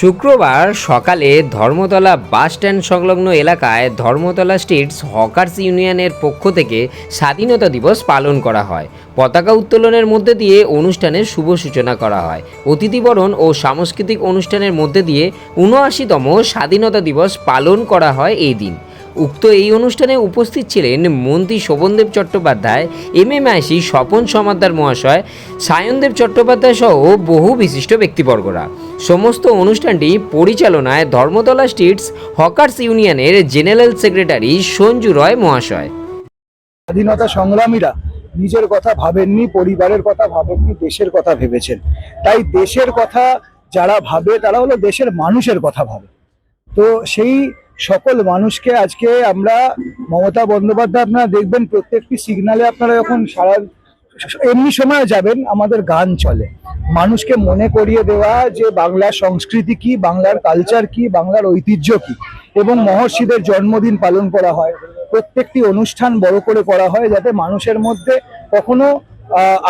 শুক্রবার সকালে Dharmatala bus stand সংলগ্ন এলাকায় ধর্মতলা স্ট্রিটস হকার্স ইউনিয়নের পক্ষ থেকে স্বাধীনতা দিবস পালন করা হয়। পতাকা উত্তোলনের মধ্যে দিয়ে অনুষ্ঠানের শুভ সূচনা করা হয়। অতিথিবরণ ও সাংস্কৃতিক অনুষ্ঠানের মধ্যে দিয়ে উনআশিতম স্বাধীনতা দিবস পালন করা হয় এই দিন। উক্ত এই অনুষ্ঠানে উপস্থিত ছিলেন মন্ত্রী Sovandeb Chattopadhyay M M I C Swapan Samaddar মহাশয়, সায়নদেব চট্টোপাধ্যায় সহ বহু বিশিষ্ট ব্যক্তিবর্গরা। সমস্ত অনুষ্ঠানটি পরিচালনায় ধর্মতলা স্ট্রিটস হকার্স ইউনিয়নের জেনারেল সেক্রেটারি সঞ্জু রয় মহাশয়। স্বাধীনতা সংগ্রামীরা নিজের কথা ভাবেননি, পরিবারের কথা ভাবেননি, দেশের কথা ভেবেছেন। তাই দেশের কথা যারা ভাবে, তারা হলো দেশের মানুষের কথা ভাবে। তো সেই সকল মানুষকে আজকে আমরা মমতা বন্দ্যোপাধ্যায়, আপনারা দেখবেন প্রত্যেকটি সিগনালে আপনারা যখন সারা এমনি সময় যাবেন, আমাদের গান চলে। মানুষকে মনে করিয়ে দেওয়া যে বাংলার সংস্কৃতি কি, বাংলার কালচার কি, বাংলার ঐতিহ্য কি, এবং মহর্ষিদের জন্মদিন পালন করা হয়। প্রত্যেকটি অনুষ্ঠান বড় করে করা হয় যাতে মানুষের মধ্যে কখনো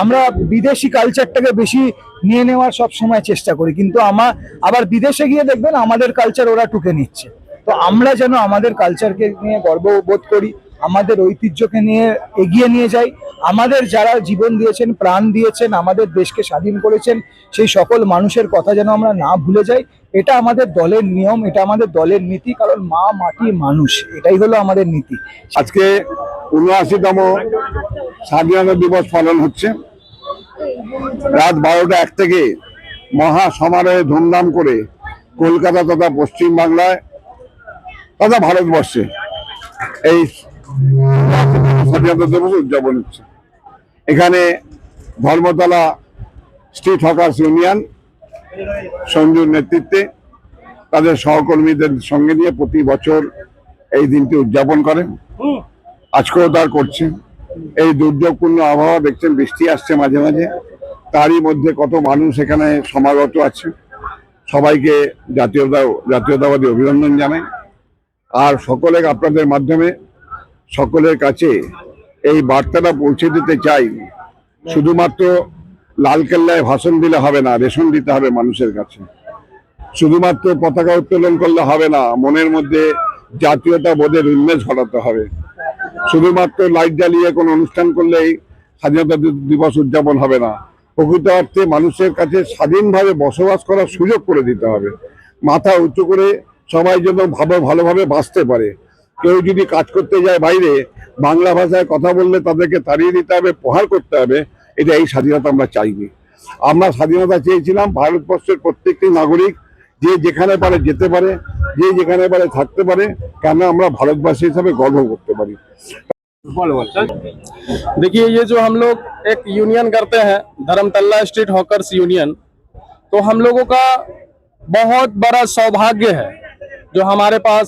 আমরা বিদেশি কালচারটাকে বেশি নিয়ে নেওয়ার সব সময় চেষ্টা করি। কিন্তু আমার আবার বিদেশে গিয়ে দেখবেন আমাদের কালচার ওরা টুকে নিচ্ছে। তো আমরা যেন আমাদের কালচারকে নিয়ে গর্ববোধ করি আমাদের ঐতিহ্যকে নিয়ে এগিয়ে নিয়ে যাই। আমাদের যারা জীবন দিয়েছেন, প্রাণ দিয়েছেন, আমাদের দেশকে স্বাধীন করেছেন, সেই সকল মানুষের কথা যেন আমরা না ভুলে যাই। এটা আমাদের দলের নিয়ম, এটা আমাদের দলের নীতি, কারণ মা মাটি মানুষ। এটাই হলো আমাদের নীতি। আজকে উনআশিতম স্বাধীনতা দিবস পালন হচ্ছে। রাত বারোটা এক থেকে মহা সমারোহে ধুমধাম করে কলকাতা তথা পশ্চিমবাংলায় তথা ভারতবর্ষে। এই স্বাধীনতা দিবস উদযাপন হচ্ছে এখানে ধর্মতলা স্ট্রিট হকার্স ইউনিয়ন সঞ্জুর নেতৃত্বে তাদের সহকর্মীদের সঙ্গে নিয়ে প্রতি বছর এই দিনটি উদযাপন করেন। আজকেও তার করছে এই দুর্যোগপূর্ণ আবহাওয়া দেখছেন, বৃষ্টি আসছে মাঝে মাঝে। তারই মধ্যে কত মানুষ এখানে সমাগত আছে। সবাইকে জাতীয়তা জাতীয়তাবাদী অভিনন্দন জানাই। আর সকলে আপনাদের মাধ্যমে সকলের কাছে এই বার্তাটা পৌঁছে দিতে চাই। শুধুমাত্র লালকেল্লায় ভাষণ দিলে হবে না, রেশন দিতে হবে মানুষের কাছে। শুধুমাত্র পতাকা উত্তোলন করলে হবে না, মনের মধ্যে জাতীয়তা বোধের উন্মেষ ঘটাতে হবে। শুধুমাত্র লাইট জ্বালিয়ে কোনো অনুষ্ঠান করলেই স্বাধীনতা দিবস উদযাপন হবে না। প্রকৃত অর্থে মানুষের কাছে স্বাধীনভাবে বসবাস করার সুযোগ করে দিতে হবে। মাথা উঁচু করে সবাই যেন ভাবে ভালোভাবে বাঁচতে পারে। কেউ যদি কাজ করতে যায় বাইরে বাংলা ভাষায় কথা বললে তাদেরকে তাড়িয়ে দিতে হবে প্রহার করতে হবে এটা এই স্বাধীনতা আমরা চাইনি আমরা স্বাধীনতা চেয়েছিলাম ভারতবর্ষের প্রত্যেকটি নাগরিক যে যেখানে পারে যেতে পারে যে যেখানে পারে থাকতে পারে কেন আমরা ভারতবাসী হিসাবে গর্ব করতে পারি देखिए ये जो हम लोग एक यूनियन करते हैं धर्मतल्ला स्ट्रीट हॉकर्स यूनियन तो हम लोगों का बहुत बड़ा सौभाग्य है जो हमारे पास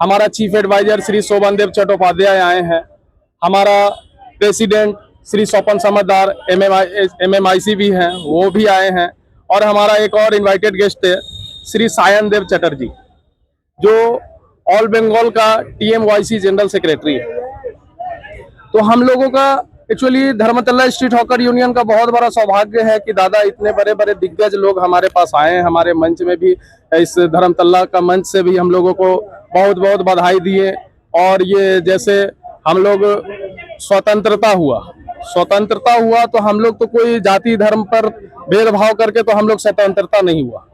हमारा चीफ एडवाइजर श्री शोभन देव चट्टोपाध्याय आए हैं। हमारा प्रेसिडेंट श्री स्वपन समझदार एम एम भी हैं, वो भी आए हैं। और हमारा एक और इनवाइटेड गेस्ट है, श्री सायन देव चटर्जी, जो ऑल बंगाल का टीएमवाईसी जनरल सेक्रेटरी है। तो हम लोगों का actually Dharmatala street hawker union का बहुत बड़ा सौभाग्य है कि दादा इतने बड़े बड़े दिग्गज लोग हमारे पास आए हैं, हमारे मंच में भी, इस धर्मतल्ला का मंच से भी हम लोगों को बहुत बहुत बधाई दिए और ये जैसे हम लोग स्वतंत्रता हुआ। स्वतंत्रता हुआ तो हम लोग तो कोई जाति, धर्म पर भेदभाव करके तो हम लोग स्वतंत्रता नहीं हुआ।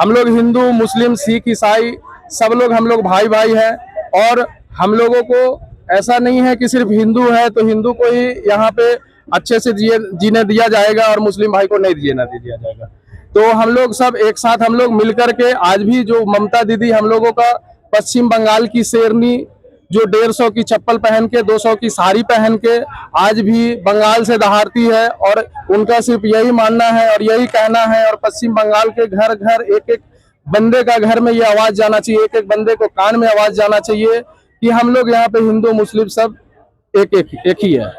हम लोग हिंदू, मुस्लिम, सिख, ईसाई, सब लोग हम लोग भाई भाई हैं। और हम लोगों को ऐसा नहीं है कि सिर्फ़ हिंदू है तो हिंदू को ही यहाँ पे अच्छे से जिए, जीने दिया जाएगा और मुस्लिम भाई को नहीं जीने दिया जाएगा। तो हम लोग सब एक साथ हम लोग मिलकर के आज भी जो ममता दीदी हम लोगों का पश्चिम बंगाल की शेरनी, जो डेढ़ सौ की चप्पल पहन के, दो सौ की साड़ी पहन के आज भी बंगाल से दहाड़ती है और उनका सिर्फ़ यही मानना है और यही कहना है और पश्चिम बंगाल के घर घर एक एक बंदे का घर में ये आवाज़ जाना चाहिए एक एक बंदे को कान में आवाज़ जाना चाहिए कि हम लोग यहाँ पे हिंदू, मुस्लिम सब एक एक एक ही है।